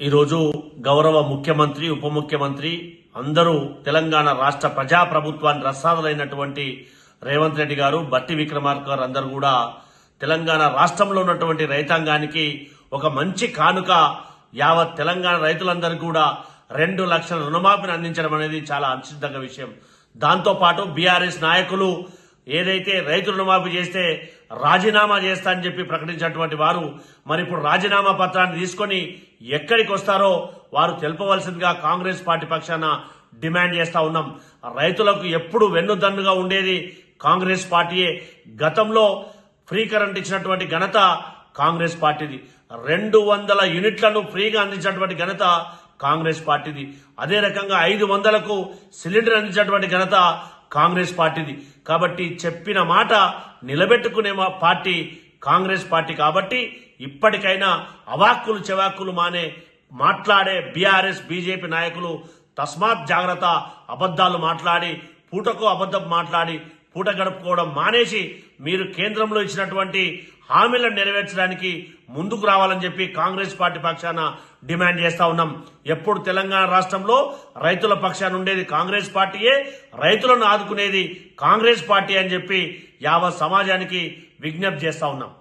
ఈరోజు గౌరవ ముఖ్యమంత్రి ఉప ముఖ్యమంత్రి అందరూ తెలంగాణ రాష్ట్ర ప్రజా ప్రభుత్వాన్ని రసాదులైనటువంటి రేవంత్ రెడ్డి గారు బట్టి విక్రమార్క గారు అందరూ కూడా తెలంగాణ రాష్ట్రంలో ఉన్నటువంటి రైతాంగానికి ఒక మంచి కానుక యావత్ తెలంగాణ రైతులందరూ కూడా రెండు లక్షల రుణమాఫీని అందించడం అనేది చాలా అనిశ్చితంగా విషయం. దాంతోపాటు బీఆర్ఎస్ నాయకులు ఏదైతే రైతు రుణమాఫీ చేస్తే రాజీనామా చేస్తా అని చెప్పి ప్రకటించినటువంటి వారు మరి ఇప్పుడు రాజీనామా పత్రాన్ని తీసుకొని ఎక్కడికి వస్తారో వారు తెలుపవలసిందిగా కాంగ్రెస్ పార్టీ పక్షాన డిమాండ్ చేస్తా ఉన్నాం. రైతులకు ఎప్పుడు వెన్నుదన్నుగా ఉండేది కాంగ్రెస్ పార్టీయే. గతంలో ఫ్రీ కరెంట్ ఇచ్చినటువంటి ఘనత కాంగ్రెస్ పార్టీది. రెండు వందల యూనిట్లను ఫ్రీగా అందించినటువంటి ఘనత కాంగ్రెస్ పార్టీది. అదే రకంగా ఐదు వందలకు సిలిండర్ అందించినటువంటి ఘనత కాంగ్రెస్ పార్టీది. కాబట్టి చెప్పిన మాట నిలబెట్టుకునే పార్టీ కాంగ్రెస్ పార్టీ కాబట్టి ఇప్పటికైనా అవాక్కులు చెవాక్కులు మానే మాట్లాడే బీఆర్ఎస్ బీజేపీ నాయకులు తస్మాత్ జాగ్రత్త అబద్ధాలు మాట్లాడి పూటకు అబద్ధం మాట్లాడి పూట గడుపుకోవడం మానేసి మీరు కేంద్రంలో ఇచ్చినటువంటి హామీలను నెరవేర్చడానికి ముందుకు రావాలని చెప్పి కాంగ్రెస్ పార్టీ పక్షాన డిమాండ్ చేస్తా ఉన్నాం. ఎప్పుడు తెలంగాణ రాష్ట్రంలో రైతుల పక్షాన ఉండేది కాంగ్రెస్ పార్టీయే రైతులను ఆదుకునేది కాంగ్రెస్ పార్టీ అని చెప్పి యావత్ సమాజానికి విజ్ఞప్తి చేస్తా ఉన్నాం.